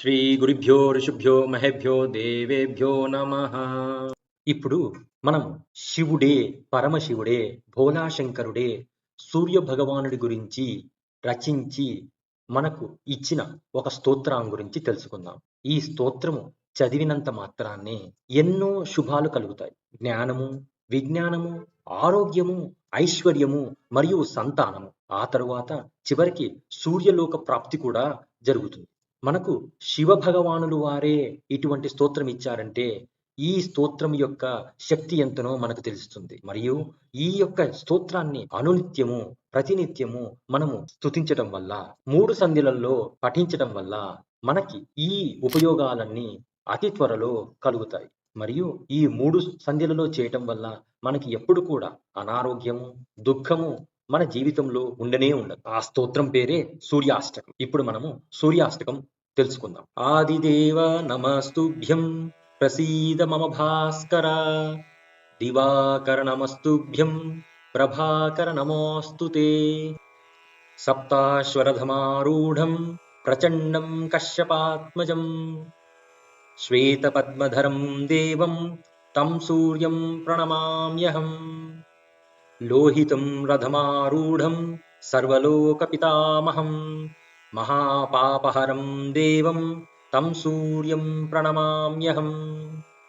శ్రీ గురుభ్యో ఋషుభ్యో మహేభ్యో దేవేభ్యో నమ. ఇప్పుడు మనం శివుడే పరమశివుడే భోలాశంకరుడే సూర్య భగవానుడి గురించి రచించి మనకు ఇచ్చిన ఒక స్తోత్రం గురించి తెలుసుకుందాం. ఈ స్తోత్రము చదివినంత మాత్రాన్నే ఎన్నో శుభాలు కలుగుతాయి. జ్ఞానము విజ్ఞానము ఆరోగ్యము ఐశ్వర్యము మరియు సంతానము. ఆ తరువాత చివరికి సూర్యలోక ప్రాప్తి కూడా జరుగుతుంది. మనకు శివ భగవానులు వారే ఇటువంటి స్తోత్రం ఇచ్చారంటే ఈ స్తోత్రం యొక్క శక్తి ఎంతనో మనకు తెలుస్తుంది. మరియు ఈ యొక్క స్తోత్రాన్ని అనునిత్యము ప్రతినిత్యము మనము స్తుతించటం వల్ల మూడు సంధ్యలలో పఠించడం వల్ల మనకి ఈ ఉపయోగాలన్నీ అతి త్వరలో కలుగుతాయి. మరియు ఈ మూడు సంధ్యలలో చేయటం వల్ల మనకి ఎప్పుడు కూడా అనారోగ్యము దుఃఖము మన జీవితంలో ఉండనే ఉండదు. ఆ స్తోత్రం పేరే సూర్యాష్టకం. ఇప్పుడు మనము సూర్యాష్టకం తెలుసుకుందాం. ఆదిదేవ నమస్తుభ్యం ప్రసీద మమ భాస్కర. దివాకర నమస్తుభ్యం ప్రభాకర నమోస్తుతే సప్తాశ్వరధమారూఢం ప్రచండం కశ్యపాత్మజం. శ్వేతపద్మధరం దేవం తం సూర్యం ప్రణమామ్యహం. लोहितं रथमारूढं सर्वलोकपितामहं महापापहरं देवं तं सूर्यं प्रणमाम्यहं।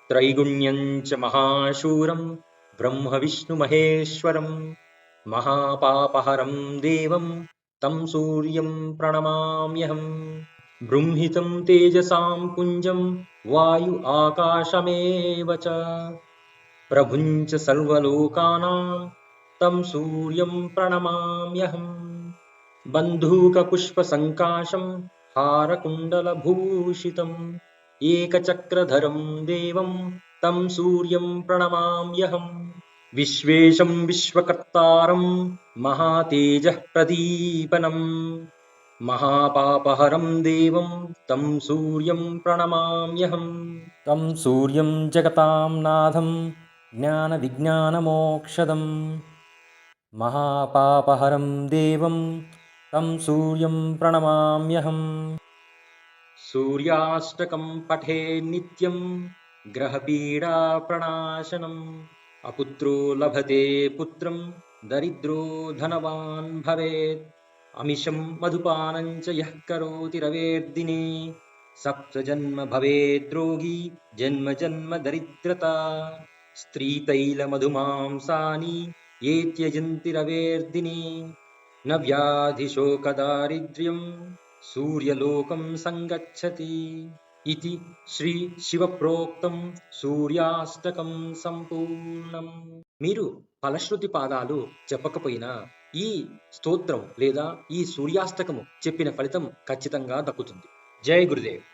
त्रैगुण्यं च महाशूरं ब्रह्मविष्णुमहेश्वरं महापापहरं देवं तं सूर्यं प्रणमाम्यहं। बृंहितं तेजसां पुञ्जं वायु आकाशमेव च। प्रभुञ्च सर्वलोकानां तं सूर्यं प्रणमाम्यहम्। बन्धूकपुष्पसङ्काशं हारकुण्डलभूषितम्। एकचक्रधरं देवं तं सूर्यं प्रणमाम्यहं विश्वेशं विश्वकर्तारं महातेजः प्रदीपनम्। महापापहरं देवं तं सूर्यं प्रणमाम्यहं तं सूर्यं जगतां नाथं ज्ञानविज्ञानमोक्षदम्। महापापहरं देवं तं सूर्यं प्रणमाम्यहम्। सूर्याष्टकं पठे नित्यं ग्रहपीडाप्रणाशनम् अपुत्रो लभते पुत्रं दरिद्रो धनवान् भवेत्। अमिषं मधुपानं च यः करोति रवेर्दिने सप्तजन्म भवेद्रोगी जन्म जन्म दरिद्रता। स्त्रीतैलमधुमांसानि ఏ రవేర్దిని నవ్యాధిశోకదారిద్ర్యం సూర్యలోకం సంగచ్చతి ఇది శ్రీ శివప్రోక్తం సూర్యాష్టకం సంపూర్ణం. మీరు ఫలశ్రుతి పాదాలు చెప్పకపోయినా ఈ స్తోత్రం లేదా ఈ సూర్యాష్టకము చెప్పిన ఫలితం ఖచ్చితంగా దక్కుతుంది. జై గురుదేవ్.